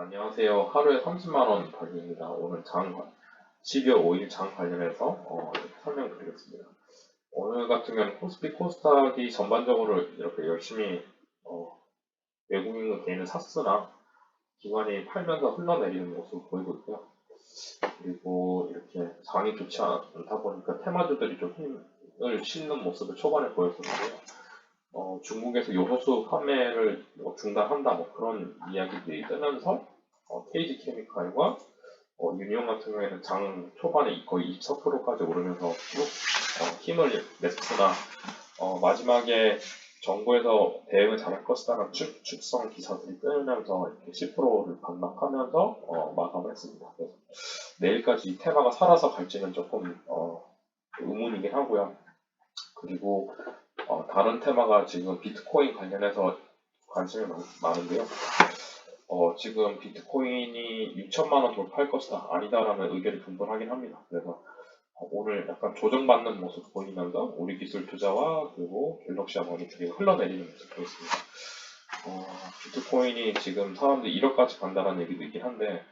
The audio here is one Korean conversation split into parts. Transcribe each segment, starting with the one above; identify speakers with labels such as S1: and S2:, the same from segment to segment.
S1: 안녕하세요. 하루에 30만원 벌기입니다. 오늘 장, 12월 5일 장 관련해서 어, 설명드리겠습니다. 오늘 같은 경우는 코스피 코스닥이 전반적으로 이렇게 열심히 어, 외국인 개인을 샀으나 기관이 팔면서 흘러내리는 모습을 보이고 있고요. 그리고 이렇게 장이 좋지 않다 보니까 테마주들이 좀 힘을 실는 모습을 초반에 보였었는데요. 어, 중국에서 요소수 판매를 뭐 중단한다 뭐 그런 이야기들이 뜨면서 어, KG 케미칼과 어, 유니온 같은 경우에는 장 초반에 거의 24%까지 오르면서 쭉 어, 힘을 냈으나 어, 마지막에 정부에서 대응을 잘할 것이다라는 축, 축성 기사들이 뜨면서 이렇게 10%를 반납하면서 어, 마감했습니다. 그래서 내일까지 이 테마가 살아서 갈지는 조금 어, 의문이긴 하고요. 그리고 어, 다른 테마가 지금 비트코인 관련해서 관심이 많, 많은데요. 어, 지금 비트코인이 6천만 원 돌파할 것이다 아니다라는 의견이 분분하긴 합니다. 그래서 어, 오늘 약간 조정받는 모습 보이면서 우리 기술 투자와 그리고 갤럭시와 머니터리가 흘러내리는 모습 보였습니다. 어, 비트코인이 지금 사람들이 1억까지 간다는 얘기도 있긴 한데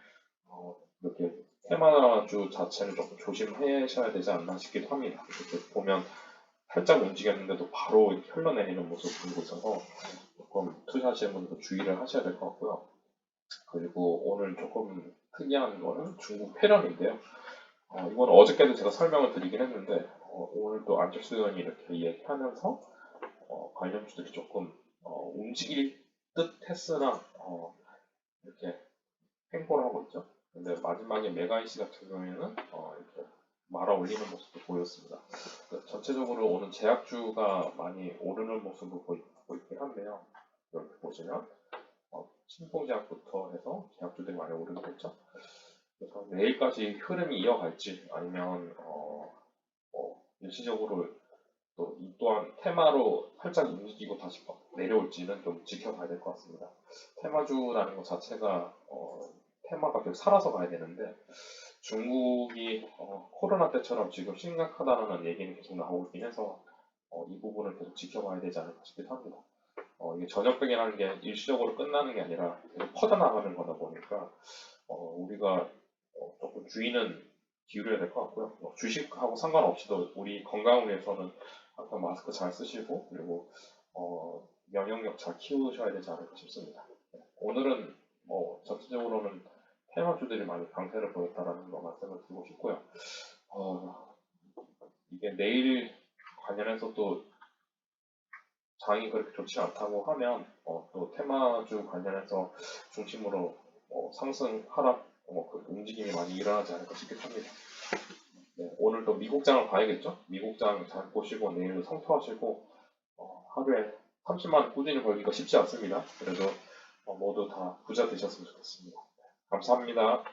S1: 어, 이렇게 테마주 자체를 조금 조심하셔야 되지 않나 싶기도 합니다. 이렇게 보면 살짝 움직였는데도 바로 이렇게 흘러내리는 모습을 보이고 있어서 조금 투자하시는 분도 주의를 하셔야 될 것 같고요. 그리고 오늘 조금 특이한 거는 중국 패런인데요. 어, 이건 어저께도 제가 설명을 드리긴 했는데 어, 오늘 또 안철수 의원이 이렇게 이야기하면서 어, 관련주들이 조금 어, 움직일 듯 했으나 어, 이렇게 횡보를 하고 있죠. 근데 마지막에 메가이시 같은 경우에는 어, 이렇게 말아 올리는 모습도 보였습니다. 그 전체적으로 오는 제약주가 많이 오르는 모습을 보이고 있긴 한데요. 이렇게 보시면 어, 신풍제약부터 해서 제약주들이 많이 오르고 있죠. 그래서 내일까지 흐름이 이어갈지 아니면 어, 어, 일시적으로 또 이 또한 테마로 살짝 움직이고 다시 내려올지는 좀 지켜봐야 될 것 같습니다. 테마주라는 것 자체가 어, 테마가 계속 살아서 가야 되는데 중국이 어, 코로나 때처럼 지금 심각하다는 얘기는 계속 나오고 있긴 해서 어, 이 부분을 계속 지켜봐야 되지 않을까 싶기도 합니다. 어, 이게 전염병이라는 게 일시적으로 끝나는 게 아니라 계속 퍼져나가는 거다 보니까 어, 우리가 어, 조금 주의는 기울여야 될 것 같고요. 뭐 주식하고 상관없이도 우리 건강을 위해서는 항상 마스크 잘 쓰시고 그리고 어, 면역력 잘 키우셔야 되지 않을까 싶습니다. 네, 오늘은 뭐 전체적으로는 테마주들이 많이 강세를 보였다라는 거 말씀을 드리고 싶고요. 어, 이게 내일 관련해서 또 장이 그렇게 좋지 않다고 하면 어, 또 테마주 관련해서 중심으로 어, 상승 하락 어, 그 움직임이 많이 일어나지 않을까 싶긴 합니다. 네, 오늘 또 미국장을 봐야겠죠? 미국장 잘 보시고 내일 성토하시고 어, 하루에 30만 원 꾸준히 벌기가 쉽지 않습니다. 그래도 어, 모두 다 부자 되셨으면 좋겠습니다. 감사합니다.